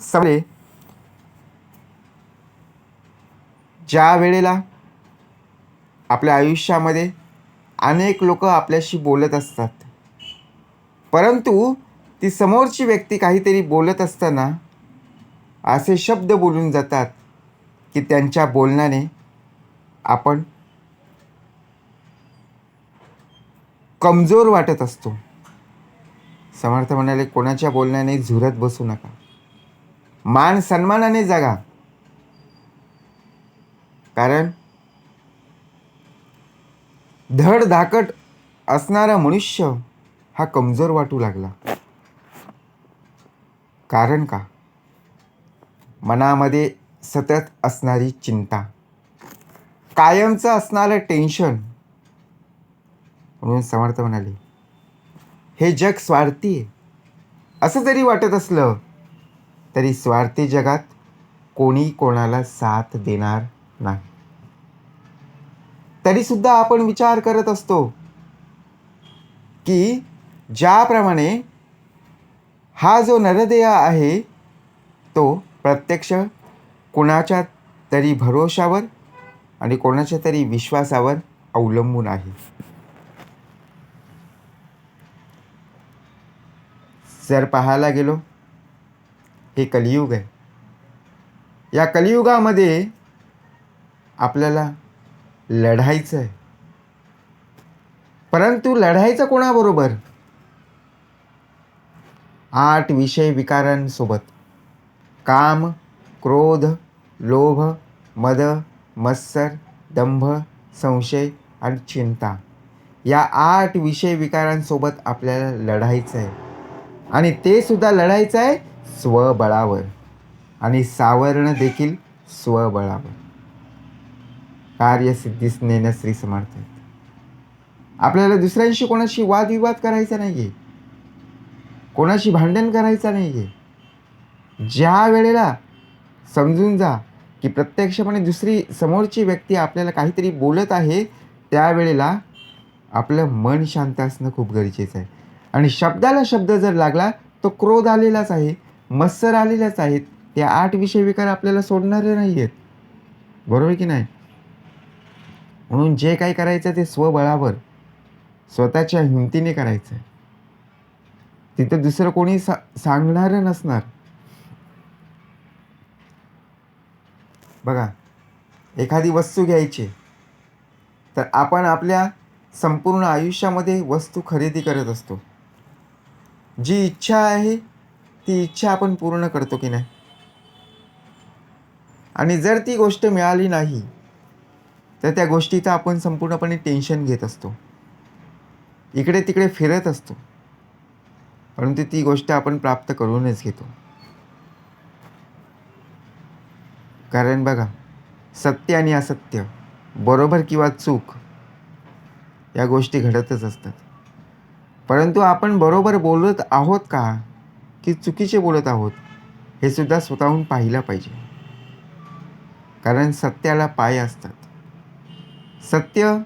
सगळे. ज्या वेळेला आपल्या आयुष्यामध्ये अनेक लोक आपल्याशी बोलत असतात परंतु ती समोरची व्यक्ती काहीतरी बोलत असताना असे शब्द बोलून जातात की त्यांच्या बोलण्याने आपण कमजोर वाटत असतो. समर्थ म्हणाले कोणाच्या बोलण्याने झुरत बसू नका. मान सन्मानाने जगा. कारण धड धाकट असणारा मनुष्य हा कमजोर वाटू लागला. कारण का? मनामध्ये सतत असणारी चिंता. कायमचं असणारं टेन्शन. म्हणून समर्थ म्हणाले हे जग स्वार्थी आहे. असं जरी वाटत असलं तरी स्वार्थी जगात कोणी कोणाला साथ देणार नाही. तरीसुद्धा आपण विचार करत असतो की ज्याप्रमाणे हा जो नरदेय आहे तो प्रत्यक्ष कोणाच्या तरी भरोशावर आणि कोणाच्या तरी विश्वासावर अवलंबून आहे. जर पाहायला गेलो हे कलियुग आहे. या कलियुगामध्ये आपल्याला लढायचं आहे. परंतु लढायचं कोणाबरोबर? आठ विषय विकारांसोबत. काम क्रोध लोभ मद मत्सर दंभ संशय आणि चिंता. या आठ विषय विकारांसोबत आपल्याला लढायचं आहे. आणि ते सुद्धा लढायचं आहे स्वबळावर आणि सावरणं देखील स्वबळावर. कार्यसिद्धीस नेण्यास श्री समर्थ आहेत. आपल्याला दुसऱ्यांशी कोणाशी वादविवाद करायचा नाही आहे कोणाशी भांडण करायचं नाही आहे ज्या वेळेला समजून जा की प्रत्यक्षपणे दुसरी समोरची व्यक्ती आपल्याला काहीतरी बोलत आहे त्यावेळेला आपलं मन शांत असणं खूप गरजेचं आहे. आणि शब्दाला शब्द जर लागला तो क्रोध आलेलाच आहे. मत्सर आलेल्याच आहेत. ते आठ विषय विकार आपल्याला सोडणारे नाही आहेत बरोबर की नाही? म्हणून जे काही करायचं ते स्वबळावर स्वतःच्या हिमतीने करायचं आहे तिथं दुसरं कोणी सा सांगणारं नसणार. बघा एखादी वस्तू घ्यायची तर आपण आपल्या संपूर्ण आयुष्यामध्ये वस्तू खरेदी करत असतो. जी इच्छा आहे ती इच्छा आपण पूर्ण करतो की नाही? आणि जर ती गोष्ट मिळाली नाही तर त्या गोष्टीचं आपण संपूर्णपणे टेन्शन घेत असतो. इकडे तिकडे फिरत असतो. परंतु ती गोष्ट आपण प्राप्त करूनच घेतो. कारण बघा सत्य आणि असत्य बरोबर किंवा चूक या गोष्टी घडतच असतात. परंतु आपण बरोबर बोलत आहोत का? की चुकीचे बोलत आहोत हे सुद्धा स्वतःहून पाहिलं पाहिजे. कारण सत्याला पाय असतात. सत्य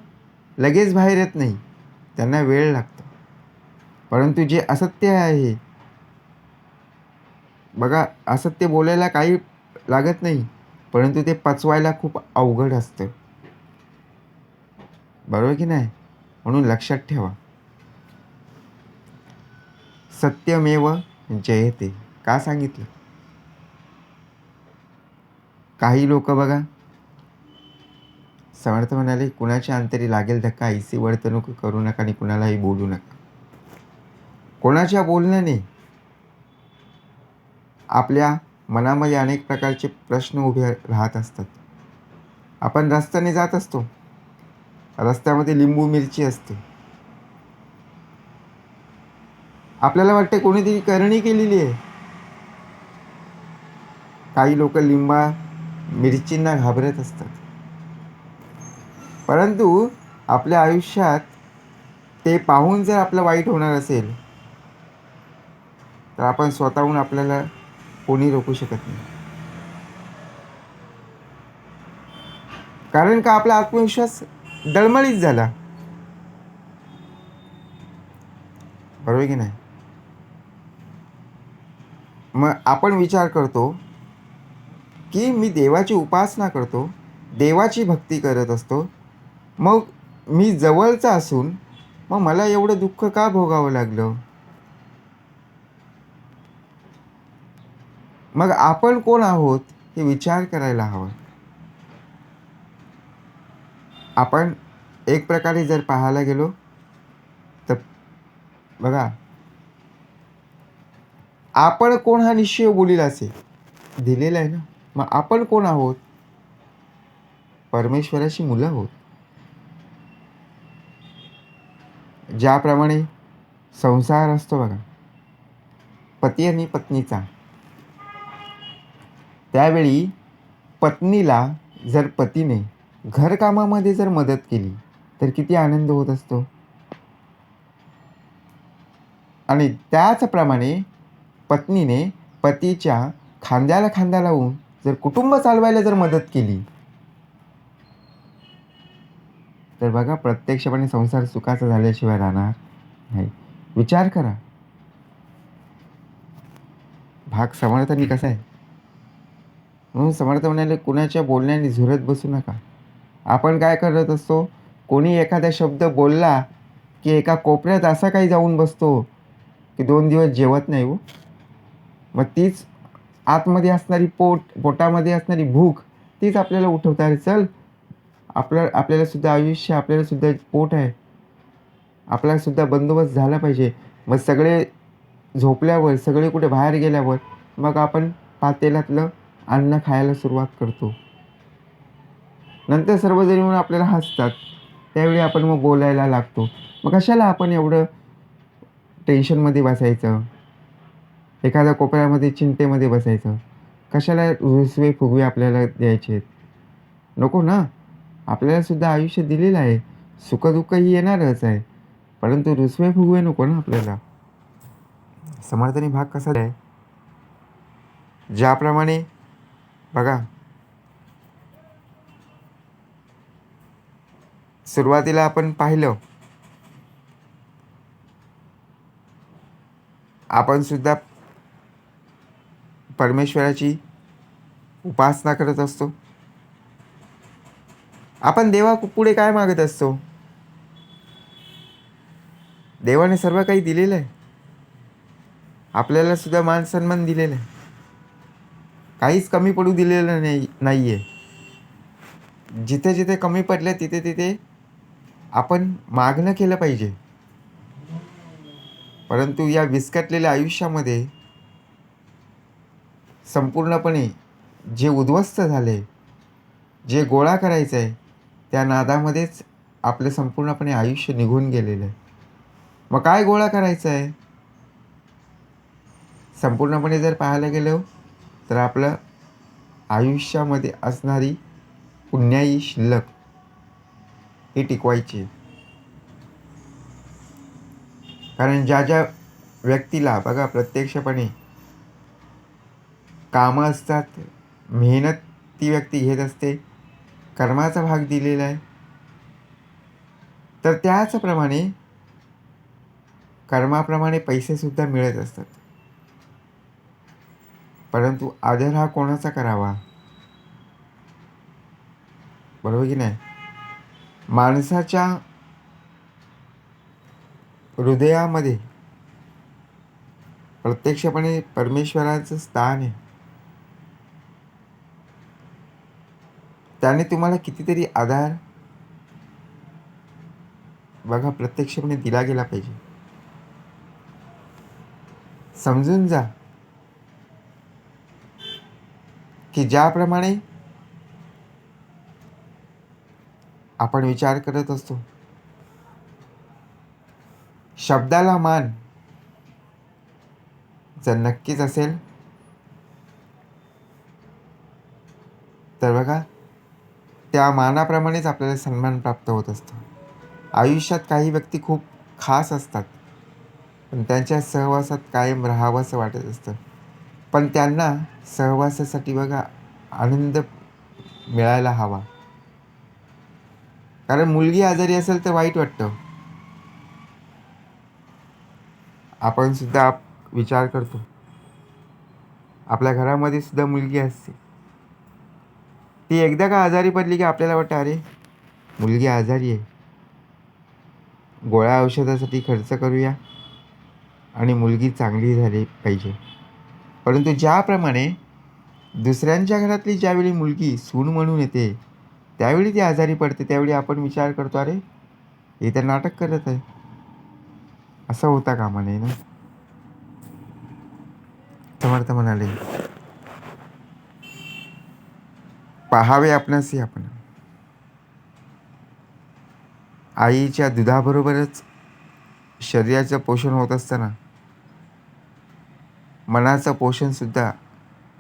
लगेच बाहेर येत नाही त्यांना वेळ लागतो. परंतु जे असत्य आहे बघा असत्य बोलायला काही लागत नाही परंतु ते पचवायला खूप अवघड असतं. बरोबर की नाही? म्हणून लक्षात ठेवा. सत्यमेव जयते का सांगितलं? काही लोक बघा. समर्थ म्हणाले कुणाच्या अंतरी लागेल धक्का? ऐसी वर्तणूक करू नका आणि कुणालाही बोलू नका. कोणाच्या बोलण्याने? आपल्या मनामध्ये अनेक प्रकारचे प्रश्न उभे राहत असतात. आपण रस्त्याने जात असतो. रस्त्यामध्ये लिंबू मिरची असते. आपल्याला वाटते कोणीतरी करणी केलेली आहे. काही लोक लिंबा मिरचींना घाबरत असतात. परंतु आपल्या आयुष्यात ते पाहून जर आपलं वाईट होणार असेल तर आपण स्वतःहून आपल्याला कोणी रोखू शकत नाही. कारण का आपला आत्मविश्वास डळमळीत झाला? बरोबर की नाही? मग आपण विचार करतो की मी देवाची उपासना करतो देवाची भक्ती करत असतो मग मी जवळचा असून मग मला एवढं दुःख का भोगावं लागलं? मग आपण कोण आहोत हे विचार करायला हवं. आपण एक प्रकारे जर पाहायला गेलो तर बघा आपण कोण हा निश्चय बोलील असे? दिलेला आहे ना. मग आपण कोण आहोत? परमेश्वराची मुलं आहोत. ज्याप्रमाणे संसार असतो बघा. पती आणि पत्नीचा. त्यावेळी पत्नीला जर पतीने घरकामामध्ये जर मदत केली तर किती आनंद होत असतो? आणि त्याचप्रमाणे पत्नीने पतीच्या खांद्याला खांदा लावून जर कुटुंब चालवायला जर मदत केली तर बघा प्रत्यक्षपणे संसार सुखाचा झाल्याशिवाय राहणार नाही. विचार करा. भाग समर्थांनी कसा आहे? म्हणून समर्थ म्हणाले कुणाच्या बोलण्याने झुरत बसू नका. आपण काय करत असतो? कोणी एखादा शब्द बोलला की एका कोपऱ्यात असा काही जाऊन बसतो की दोन दिवस जेवत नाही हो. मग तीच आतमध्ये असणारी पोट पोटामध्ये असणारी भूक तीच आपल्याला उठवता अरे चल आपल्या आपल्याला सुद्धा आयुष्य आपल्याला सुद्धा पोट आहे. आपल्यालासुद्धा बंदोबस्त झाला पाहिजे. मग सगळे झोपल्यावर सगळे कुठे बाहेर गेल्यावर मग आपण पातेल्यातलं अन्न खायला सुरुवात करतो. नंतर सर्वजण येऊन आपल्याला हसतात. त्यावेळी आपण मग बोलायला लागतो. मग कशाला आपण एवढं टेन्शनमध्ये बसायचं? एखाद्या कोपऱ्यामध्ये चिंतेमध्ये बसायचं. कशाला रुसवे फुगवे आपल्याला द्यायचे नको ना. आपल्यालासुद्धा आयुष्य दिलेलं आहे. सुखदुःख ही येणारच आहे. परंतु रुसवे फुगवे नको ना आपल्याला. समर्थनी भाग कसा आहे ज्याप्रमाणे बघा. सुरुवातीला आपण पाहिलं. आपण सुद्धा परमेश्वराची उपासना करत असतो. आपण देवा पुढे काय मागत असतो? देवाने सर्व काही दिलेलं आहे. आपल्याला सुद्धा मान सन्मान दिलेला आहे. काहीच कमी पडू दिलेलं नाही नाही आहे जिथे जिथे कमी पडलं तिथे तिथे आपण मागणं केलं पाहिजे. परंतु या विस्कटलेल्या आयुष्यामध्ये संपूर्णपणे जे उद्ध्वस्त झाले जे गोळा करायचं आहे त्या नादामध्येच आपलं संपूर्णपणे आयुष्य निघून गेलेलं आहे. मग काय गोळा करायचं आहे? संपूर्णपणे जर पाहायला गेलो तर आपलं आयुष्यामध्ये असणारी पुण्याई शिल्लक ही टिकवायची कारण ज्या ज्या व्यक्तीला बघा प्रत्यक्षपणे कामं असतात मेहनत ती व्यक्ती घेत असते. कर्माचा भाग दिलेला आहे. तर त्याचप्रमाणे कर्माप्रमाणे पैसेसुद्धा मिळत असतात. परंतु आदर हा कोणाचा करावा? बरोबर की नाही? माणसाच्या हृदयामध्ये प्रत्यक्षपणे परमेश्वराचं स्थान आहे. त्याने तुम्हाला कितीतरी आधार बघा प्रत्यक्षपणे दिला गेला पाहिजे. समजून जा की ज्याप्रमाणे आपण विचार करत असतो शब्दाला मान जर नक्कीच असेल तर बघा त्या मानाप्रमाणेच आपल्याला सन्मान प्राप्त होत असतो. आयुष्यात काही व्यक्ती खूप खास असतात. पण त्यांच्या सहवासात कायम राहावंसं वाटत असतं. पण त्यांना सहवासासाठी बघा आनंद मिळायला हवा. कारण मुलगी आजारी असेल तर वाईट वाटतं. आपण सुद्धा विचार करतो. आपल्या घरामध्ये सुद्धा मुलगी असते. ती एकदा का आजारी पडली की आपल्याला वाटतं अरे मुलगी आजारी आहे. गोळ्या औषधासाठी खर्च करूया आणि मुलगी चांगली झाली पाहिजे. परंतु ज्याप्रमाणे दुसऱ्यांच्या घरातली ज्यावेळी मुलगी सून म्हणून येते त्यावेळी ती आजारी पडते त्यावेळी आपण विचार करतो अरे हे तर नाटक करत आहे. असं होता कामा नये ना. समर्थ म्हणाले पाहावे आपणासी आपण. आईच्या दुधाबरोबरच शरीराचं पोषण होत असताना मनाचं पोषणसुद्धा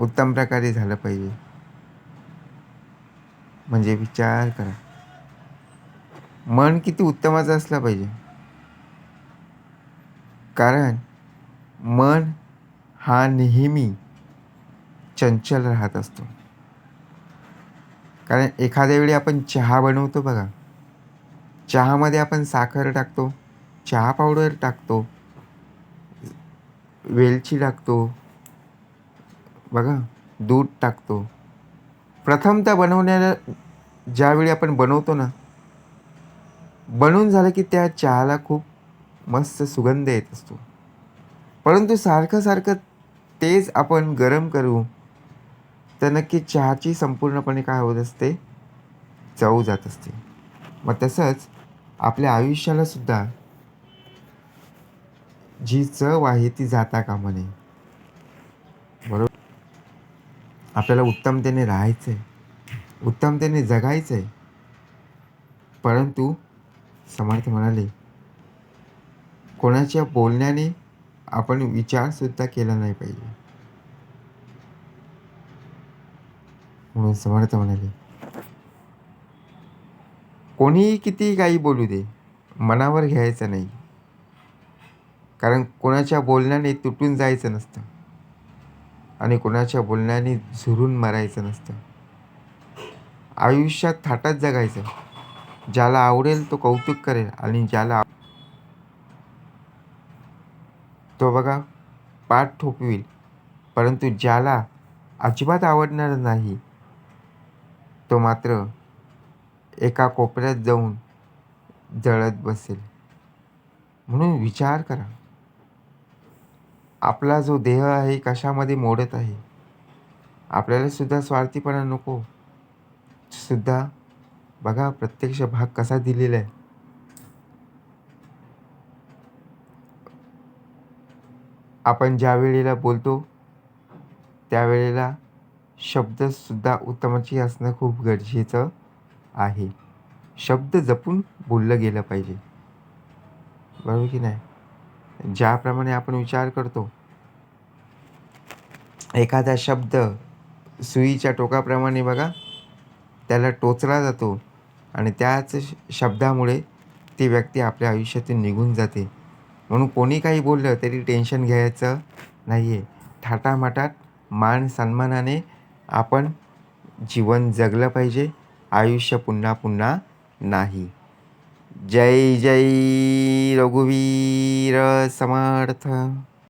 उत्तम प्रकारे झालं पाहिजे. म्हणजे विचार करा. मन किती उत्तमाचं असलं पाहिजे. कारण मन हा नेहमी चंचल राहत असतो. कारण एखाद्या वेळी आपण चहा बनवतो बघा. चहामध्ये आपण साखर टाकतो चहा पावडर टाकतो वेलची टाकतो बघा दूध टाकतो. प्रथमतः बनवण्याला ज्यावेळी आपण बनवतो ना बनवून झालं की त्या चहाला खूप मस्त सुगंध येत असतो. परंतु सारखं सारखं तेच आपण गरम करू तर नक्की चहाची संपूर्णपणे काय होत असते? चव जात असते. मग तसंच आपल्या आयुष्याला सुद्धा जी चव आहे ती जाता कामा नये. बरोबर? आपल्याला उत्तमतेने राहायचं आहे उत्तमतेने जगायचं आहे परंतु समर्थ म्हणाले कोणाच्या बोलण्याने आपण विचारसुद्धा केला नाही पाहिजे. म्हणून समर्थ म्हणाले कोणीही किती काही बोलू दे मनावर घ्यायचं नाही. कारण कोणाच्या बोलण्याने तुटून जायचं नसतं आणि कोणाच्या बोलण्याने झुरून मरायचं नसतं. आयुष्यात थाटात जगायचं. ज्याला आवडेल तो कौतुक करेल आणि ज्याला तो बघा पाठ ठोपवील परंतु ज्याला अजिबात आवडणार नाही तो मात्र एका कोपऱ्यात जाऊन जळत बसेल. म्हणून विचार करा. आपला जो देह आहे कशामध्ये मोडत आहे? आपल्याला सुद्धा स्वार्थीपणा नको. सुद्धा बघा प्रत्यक्ष भाग कसा दिलेला आहे. आपण ज्या वेळेला बोलतो त्यावेळेला शब्दसुद्धा उत्तमाची असणं खूप गरजेचं आहे. शब्द जपून बोललं गेलं पाहिजे. बरोबर की नाही? ज्याप्रमाणे आपण विचार करतो एखादा शब्द सुईच्या टोकाप्रमाणे बघा त्याला टोचला जातो आणि त्याच शब्दामुळे ती व्यक्ती आपल्या आयुष्यातून निघून जाते. म्हणून कोणी काही बोललं तरी टेन्शन घ्यायचं नाही आहे थाटामाटात मान सन्मानाने आपण जीवन जगलं पाहिजे आयुष्य पुन्हा पुन्हा नाही. जय जय रघुवीर समर्थ.